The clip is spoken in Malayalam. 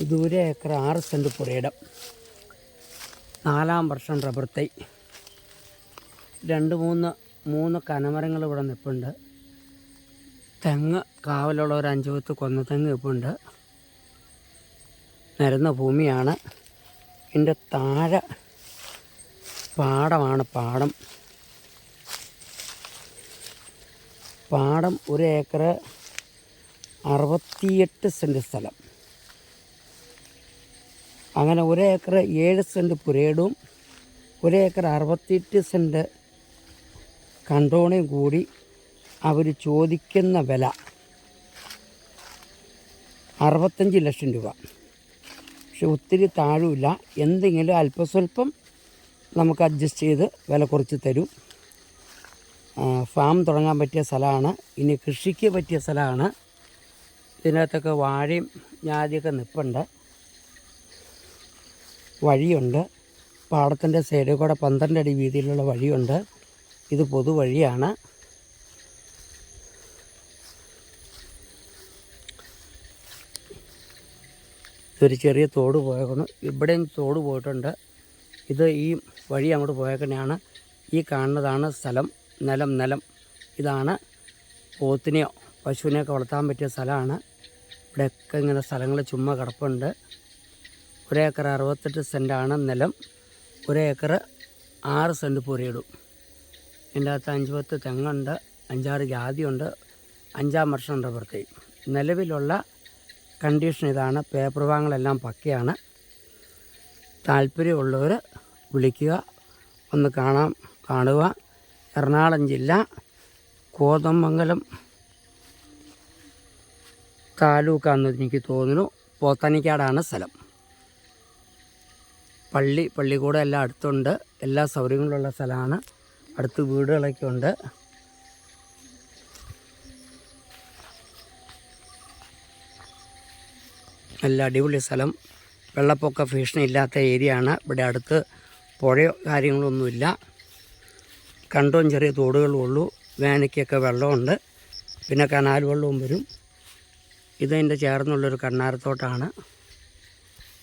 ദൂരെ ഏക്കർ ആറ് സെന്റ് പുരയിടം. നാലാം വർഷം റബ്ബർ തൈ. രണ്ട് മൂന്ന് മൂന്ന് കനമരങ്ങൾ ഇവിടെ നിൽപ്പുണ്ട് തെങ്ങ് കാവലുള്ള ഒരു അഞ്ച് പത്ത് കൊന്ന തെങ്ങ് നിൽപ്പുണ്ട് നിരന്ന ഭൂമിയാണ്. ഇതിന്റെ താഴെ പാടമാണ് പാടം. പാടം ഒരു ഏക്കർ അറുപത്തിയെട്ട് സെന്റ് സ്ഥലം. അങ്ങനെ ഒരു ഏക്കർ ഏഴ് സെന്റ് പുരയിടവും ഒരു ഏക്കർ അറുപത്തിയെട്ട് സെന്റ് കണ്ടോണയും കൂടി അവർ ചോദിക്കുന്ന വില അറുപത്തഞ്ച് ലക്ഷം രൂപ. പക്ഷെ ഒത്തിരി താഴുമില്ല എന്തെങ്കിലും അല്പസ്വല്പം നമുക്ക് അഡ്ജസ്റ്റ് ചെയ്ത് വില കുറച്ച് തരും. ഫാം തുടങ്ങാൻ പറ്റിയ സ്ഥലമാണ്. ഇനി കൃഷിക്ക് പറ്റിയ സ്ഥലമാണ്. ഇതിനകത്തൊക്കെ വാഴയും ഞാതിയൊക്കെ നിൽപ്പുണ്ട് വഴിയുണ്ട്. പാടത്തിന്റെ സൈഡിൽ കൂടെ പന്ത്രണ്ട് അടി വീതിയിലുള്ള വഴിയുണ്ട്. ഇത് പൊതുവഴിയാണ് ഇതൊരു ചെറിയ തോട് പോയേക്കുന്നു. ഇവിടെയും തോട് പോയിട്ടുണ്ട്. ഇത് ഈ വഴി അങ്ങോട്ട് പോയേക്കണെയാണ് ഈ കാണുന്നതാണ് സ്ഥലം. നിലം നിലം. ഇതാണ് പോത്തിനെയോ പശുവിനെയൊക്കെ വളർത്താൻ പറ്റിയ സ്ഥലമാണ്. ഇവിടെയൊക്കെ ഇങ്ങനെ സ്ഥലങ്ങൾ ചുമ്മാ കിടപ്പുണ്ട്. ഒരേക്കർ അറുപത്തെട്ട് സെന്റാണ് നിലം ഒരേക്കർ ആറ് സെന്റ് പൊരിയിടും. ഇതിന്റെ അകത്ത് അഞ്ച് പത്ത് തെങ്ങുണ്ട് അഞ്ചാറ് ജാതിയുണ്ട് അഞ്ചാം വർഷം ഉണ്ട് തൈ നിലവിലുള്ള കണ്ടീഷൻ ഇതാണ് പേപ്പർ വാങ്ങലെല്ലാം പക്കയാണ്. താല്പര്യമുള്ളവർ വിളിക്കുക ഒന്ന് കാണാം കാണുക. എറണാകുളം ജില്ല കോതമംഗലം താലൂക്കാണെന്ന് എനിക്ക് തോന്നുന്നു. പോത്തനിക്കാടാണ് സ്ഥലം. പള്ളി പള്ളിക്കൂടം എല്ലാം അടുത്തുണ്ട്. എല്ലാ സൗകര്യങ്ങളുള്ള സ്ഥലമാണ്. അടുത്ത് വീടുകളൊക്കെ ഉണ്ട്. നല്ല അടിപൊളി സ്ഥലം. വെള്ളപ്പൊക്ക ഭീഷണി ഇല്ലാത്ത ഏരിയ ആണ്. ഇവിടെ അടുത്ത് പുഴയോ കാര്യങ്ങളൊന്നുമില്ല കണ്ടവും ചെറിയ തോടുകളും ഉള്ളൂ. വേനയ്ക്കൊക്കെ വെള്ളമുണ്ട്. പിന്നെ കനാൽ വെള്ളവും വരും. ഇതെന്റെ ചേർന്നുള്ളൊരു കണ്ണാരത്തോട്ടാണ്.